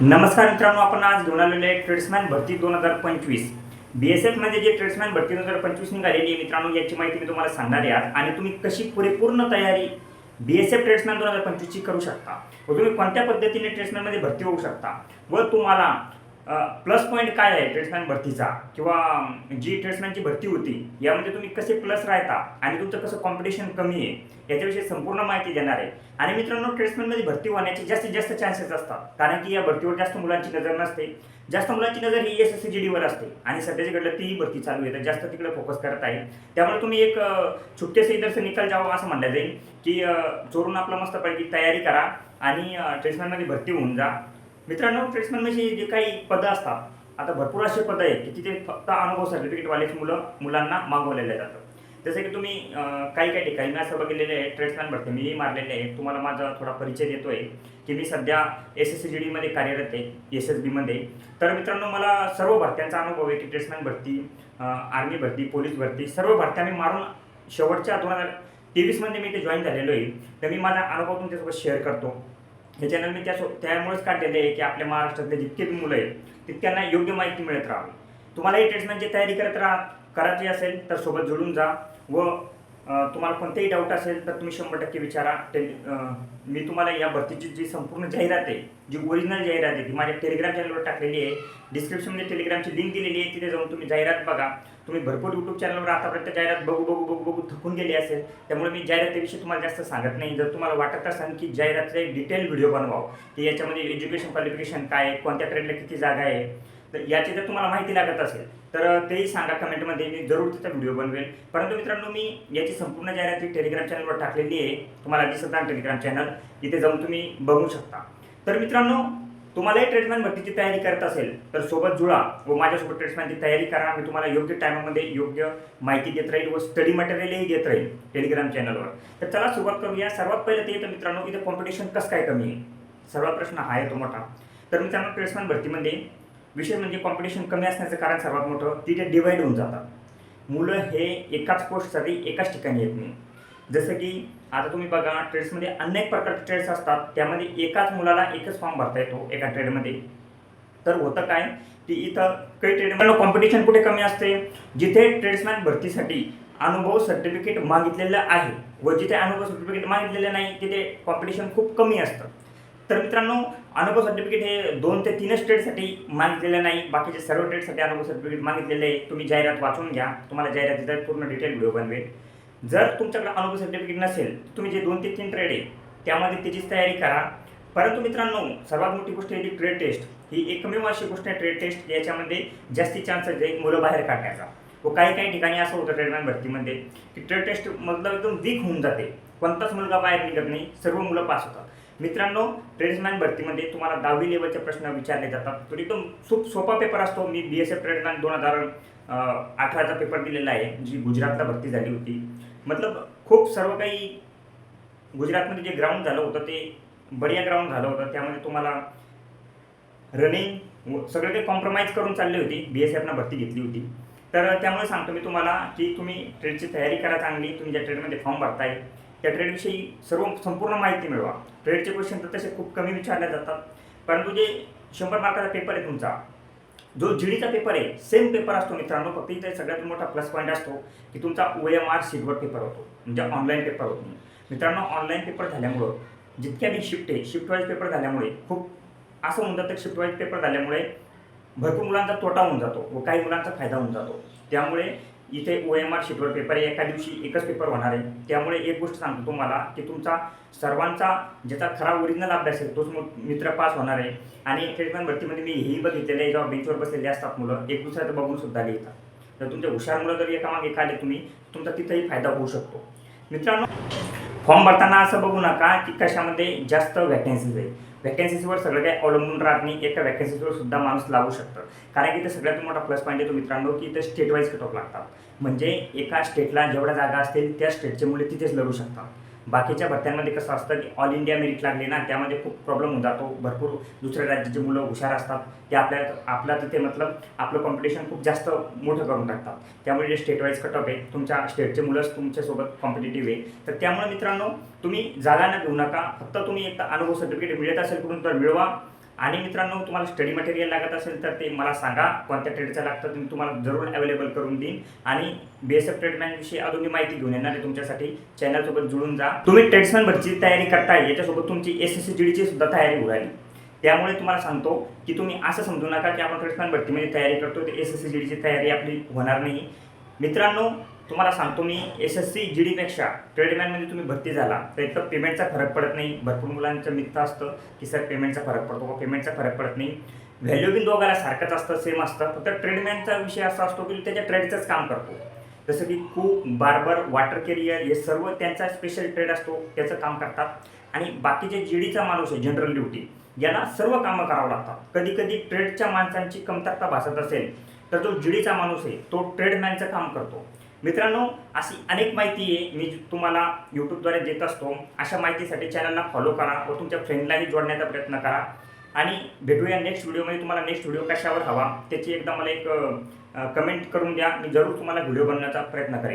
नमस्कार मित्रांनो आपण आज घेऊन आलेले आहे ट्रेड्समॅन भरती दोन हजार पंचवीस. बी एस एफमध्ये जे ट्रेड्समॅन भरती दोन हजार पंचवीस निघालेली आहे मित्रांनो याची माहिती मी तुम्हाला सांगणार आहे आज. आणि तुम्ही कशी पुरेपूर्ण तयारी बी एस एफ ट्रेड्समॅन दोन हजार पंचवीसची करू शकता? व तुम्ही कोणत्या पद्धतीने ट्रेड्समॅनमध्ये भरती होऊ शकता? व तुम्हाला प्लस पॉईंट काय आहे ट्रेड्समॅन भरतीचा? किंवा जी ट्रेड्समॅनची भरती होती यामध्ये तुम्ही कसे प्लस राहता आणि तुमचं कसं कॉम्पिटिशन कमी आहे याच्याविषयी संपूर्ण माहिती देणार आहे. आणि मित्रांनो ट्रेड्समॅनमध्ये भरती होण्याचे जास्तीत जास्त चान्सेस असतात. कारण की या भरतीवर जास्त मुलांची नजर नसते. जास्त मुलांची नजर ही एस एस सी जी डीवर असते. आणि सध्याच्या घडलं तीही भरती चालू आहे. तर जास्त तिकडे फोकस करत आहे. त्यामुळे तुम्ही एक छुट्टेसे छुट्टे इधर से निकाल जावं असं म्हणलं जाईल. की चोरून आपलं मस्तपैकी तयारी करा आणि ट्रेड्समॅनमध्ये भरती होऊन जा. मित्रांनो ट्रेड्समॅनमध्ये म्हणजे जे काही पदं असतात आता भरपूर असे पदं आहेत की तिथे फक्त अनुभव सर्टिफिकेटवालेच मुलं मुलांना मागवलेले जातात जसं की तुम्ही काही काही ठिकाणी मी असं बघितलेलं आहे ट्रेड्समॅन भरते मीही मारलेले आहे तुम्हाला माझा थोडा परिचय देतो आहे की मी सध्या एस एस सी जी डीमध्ये कार्यरत आहे एस एस बीमध्ये तर मित्रांनो मला सर्व भरत्यांचा अनुभव आहे की ट्रेड्समॅन भरती आर्मी भरती पोलीस भरती सर्व भरत्या मी मारून शेवटच्या दोन हजार तेवीसमध्ये मी ते जॉईन झालेलो आहे. तर मी माझा अनुभव तुमच्यासोबत शेअर करतो. हे चॅनल मी त्या त्यामुळेच काढलेले आहे की आपल्या महाराष्ट्रातले जितके बी मुलं आहेत तितक्यांना योग्य माहिती मिळत राहावी. तुम्हाला ही ट्रेड्समॅनची तयारी करत राहा. करायची असेल तर सोबत जोडून जा व तुम्हाला कोणतेही डाऊट असेल तर तुम्ही शंभर टक्के विचारा. टे मी तुम्हाला या भरतीची जी संपूर्ण जाहिरात आहे जी ओरिजिनल जाहिरात आहे ती माझ्या टेलिग्राम चॅनलवर टाकलेली आहे. डिस्क्रिप्शनमध्ये टेलिग्रामची लिंक दिलेली आहे तिथे जाऊन तुम्ही जाहिरात बघा. तुम्ही भरपूर यूट्यूब चॅनलवर आतापर्यंत जाहिरात बघू बघू बघू बघू थकून गेली असेल त्यामुळे मी जाहिरातीविषयी तुम्हाला जास्त सांगत नाही. जर तुम्हाला वाटत असेल की जाहिरातचा एक डिटेल व्हिडिओ बनवावं की याच्यामध्ये एज्युकेशन क्वालिफिकेशन काय आहे कोणत्या ट्रेडला किती जागा आहे तर याची जर तुम्हाला माहिती लागत असेल तर तेही सांगा कमेंटमध्ये मी जरूर तिचा व्हिडिओ बनवेल परंतु मित्रांनो मी याची संपूर्ण जाहिरात ही टेलिग्राम चॅनलवर टाकलेली आहे तुम्हाला दिसत आहे टेलिग्राम चॅनल इथे जाऊन तुम्ही बघू शकता. तर मित्रांनो तुम्हालाही ट्रेडमॅन भरतीची तयारी करत असेल तर सोबत जुळा व माझ्यासोबत ट्रेडमॅनची तयारी करा. मी तुम्हाला योग्य टायमामध्ये योग्य माहिती देत राहील व स्टडी मटेरियलही देत राहील टेलिग्राम चॅनलवर तर चला सुरुवात करूया. सर्वात पहिलं ते येतं मित्रांनो इथे कॉम्पिटिशन कसं काय कमी आहे? सर्वात प्रश्न हा आहे तो मोठा. तर मित्रांनो ट्रेड्समॅन भरतीमध्ये विषय म्हणजे कॉम्पिटिशन कमी असण्याचं कारण सर्वात मोठं तिथे डिवाईड होऊन जातात. मुलं हे एकाच पोस्टसाठी एकाच ठिकाणी येत नाही. जसं की आता तुम्ही बघा ट्रेड्समध्ये अनेक प्रकारचे ट्रेड्स असतात. त्यामध्ये एकाच मुलाला एकच फॉर्म भरता येतो एका ट्रेडमध्ये तर होतं काय? की इथं काही ट्रेडमध्ये कॉम्पिटिशन कुठे कमी असते? जिथे ट्रेड्समॅन भरतीसाठी अनुभव सर्टिफिकेट मागितलेलं आहे. व जिथे अनुभव सर्टिफिकेट मागितलेलं नाही तिथे कॉम्पिटिशन खूप कमी असतं. तर मित्रांनो अनुभव सर्टिफिकेट हे दोन ते तीनच ट्रेडसाठी मागितलेलं नाही. बाकीचे सर्व ट्रेडसाठी अनुभव सर्टिफिकेट मागितलेलं आहे. तुम्ही जाहिरात वाचून घ्या. तुम्हाला जाहिरातीचा पूर्ण डिटेल व्हिडिओ बनवेल. जर तुमच्याकडे अनुभव सर्टिफिकेट नसेल तर तुम्ही जे दोन ते तीन ट्रेड आहे त्यामध्ये त्याचीच तयारी करा. परंतु मित्रांनो सर्वात मोठी गोष्ट आहे ती ट्रेड टेस्ट ही एकमेव अशी गोष्ट आहे ट्रेड टेस्ट याच्यामध्ये जास्ती चान्सेस आहे मुलं बाहेर काढण्याचा. व काही काही ठिकाणी असं होतं ट्रेडमॅन भरतीमध्ये की ट्रेड टेस्ट मतलब एकदम वीक होऊन जाते. कोणताच मुलगा बाहेर निघत नाही. सर्व मुलं पास होतात. मित्रांनो ट्रेड्समॅन भरतीमध्ये तुम्हाला दहावी लेवलचे प्रश्न विचारले जातात. तो एकदम खूप सोपा पेपर असतो. मी बी एस एफ ट्रेडमॅन दोन हजार अठराचा पेपर दिलेला आहे जी गुजरातला भरती झाली होती. मतलब खूप सर्व काही गुजरातमध्ये जे ग्राउंड झालं होतं ते बढिया ग्राउंड झालं होतं. त्यामध्ये तुम्हाला रनिंग सगळं काही कॉम्प्रोमाइज करून चालली होती. बी एस एफनं भरती घेतली होती. तर त्यामुळे सांगतो मी तुम्हाला की तुम्ही ट्रेडची तयारी करा चांगली. तुम्ही ज्या ट्रेडमध्ये फॉर्म भरताय त्या ट्रेडविषयी सर्व संपूर्ण माहिती मिळवा. ट्रेडचे क्वेश्चन तर तसे खूप कमी विचारले जातात. परंतु जे शंभर मार्काचा पेपर आहे तुमचा जो जीडीचा पेपर आहे सेम पेपर असतो मित्रांनो. फक्त इथे सगळ्यात मोठा प्लस पॉईंट असतो की तुमचा ओ एम आर सीटवर पेपर होतो. म्हणजे ऑनलाईन पेपर होतो. मित्रांनो ऑनलाईन पेपर झाल्यामुळं जितक्या बी शिफ्ट आहे शिफ्ट वाईज पेपर झाल्यामुळे खूप असं होऊन जातं शिफ्ट वाईज पेपर झाल्यामुळे भरपूर मुलांचा तोटा होऊन जातो व काही मुलांचा फायदा होऊन जातो. त्यामुळे इथे ओ एम आर शीटवर पेपर आहे. एका दिवशी एकच पेपर होणार आहे. त्यामुळे एक गोष्ट सांगतो तुम्हाला की तुमचा सर्वांचा ज्याचा खरा ओरिजिनल अभ्यास आहे तोच मित्र पास होणार आहे. आणि ट्रेडमॅन भरतीमध्ये मी हेही बघितलेलं आहे जेव्हा बेंचवर बसलेले असतात मुलं एक दुसऱ्याचं बघून सुद्धा लिहितात. तर तुमचे हुशार मुलं जर एकामागे एका आले तुम्ही तुमचा तिथंही फायदा होऊ शकतो. मित्रांनो फॉर्म भरताना असं बघू नका की कशामध्ये जास्त व्हॅकन्सीज आहे व्हॅकन्सीजवर सगळं काही अवलंबून राहत नाही एका व्हॅकन्सीजवर सुद्धा माणूस लागू शकतं. कारण की ते सगळ्यात मोठा प्लस पॉईंट येतो मित्रांनो की इथं स्टेट वाईज कट ऑफ लागतात. म्हणजे एका स्टेटला जेवढ्या जागा असतील त्या स्टेटचे मुले तिथेच लढू शकतात. बाकीच्या भरत्यांमध्ये कसं असतं की ऑल इंडिया मेरिट लागले ना त्यामध्ये खूप प्रॉब्लेम होऊन जातो. भरपूर दुसऱ्या राज्याचे मुलं हुशार असतात. ते आपल्या आपल्या तिथे मतलब आपलं कॉम्पिटिशन खूप जास्त मोठं करून टाकतात. त्यामुळे जे स्टेट वाईज कट ऑफ आहे तुमच्या स्टेटचे मुलंच तुमच्यासोबत कॉम्पिटेटिव्ह आहे. तर त्यामुळे मित्रांनो तुम्ही जागा न घेऊ नका. फक्त तुम्ही एक अनुभव सर्टिफिकेट मिळत असेल कुठून तर मिळवा. आणि मित्रांनो तुम्हाला स्टडी मटेरियल लागत असेल तर ते मला सांगा. कोणत्या ट्रेडचं लागतं ते मी तुम्हाला जरूर अवेलेबल करून देईन. आणि बी ट्रेडमॅनविषयी अजून मी माहिती घेऊन येणार आहे तुमच्यासाठी. चॅनलसोबत जुळून जा. तुम्ही ट्रेड्समॅन भरतीची तयारी करताय याच्यासोबत तुमची एस एस सी जी डीची सुद्धा तयारी होऊ राहिली. त्यामुळे तुम्हाला सांगतो की तुम्ही असं समजू नका की आपण ट्रेड्समॅन भरतीमध्ये तयारी करतो ते एस एस सी जी डीची तयारी आपली होणार नाही. मित्रांनो तुम्हाला सांगतो मी एस एस सी जी डीपेक्षा ट्रेडमॅनमध्ये तुम्ही भरती झाला तर एक तर पेमेंटचा फरक पडत नाही. भरपूर मुलांचं मिथ्या असतं की सर पेमेंटचा फरक पडतो का? पेमेंटचा फरक पडत नाही. व्हॅल्यू बिन दोघाला सारखंच असतं सेम असतं. फक्त ट्रेडमॅनचा विषय असा असतो की त्याच्या ट्रेडचंच काम करतो. जसं की खूप बार्बर वॉटर कॅरियर हे सर्व त्यांचा स्पेशल ट्रेड असतो त्याचं काम करतात. आणि बाकीचे जी डीचा माणूस आहे जनरल ड्युटी याला सर्व कामं करावं लागतात. कधी कधी ट्रेडच्या माणसांची कमतरता भासत असेल तर जो जी डीचा माणूस आहे तो ट्रेडमॅनचं काम करतो. मित्रांनो अशी अनेक माहिती आहे. मी तुम्हाला यूट्यूबद्वारे देत असतो. अशा माहितीसाठी चॅनलला फॉलो करा व तुमच्या फ्रेंडलाही जोडण्याचा प्रयत्न करा. आणि भेटूया नेक्स्ट व्हिडिओमध्ये तुम्हाला नेक्स्ट व्हिडिओ कशावर हवा त्याची एकदा मला एक कमेंट करून द्या. मी जरूर तुम्हाला व्हिडिओ बनवण्याचा प्रयत्न करेन.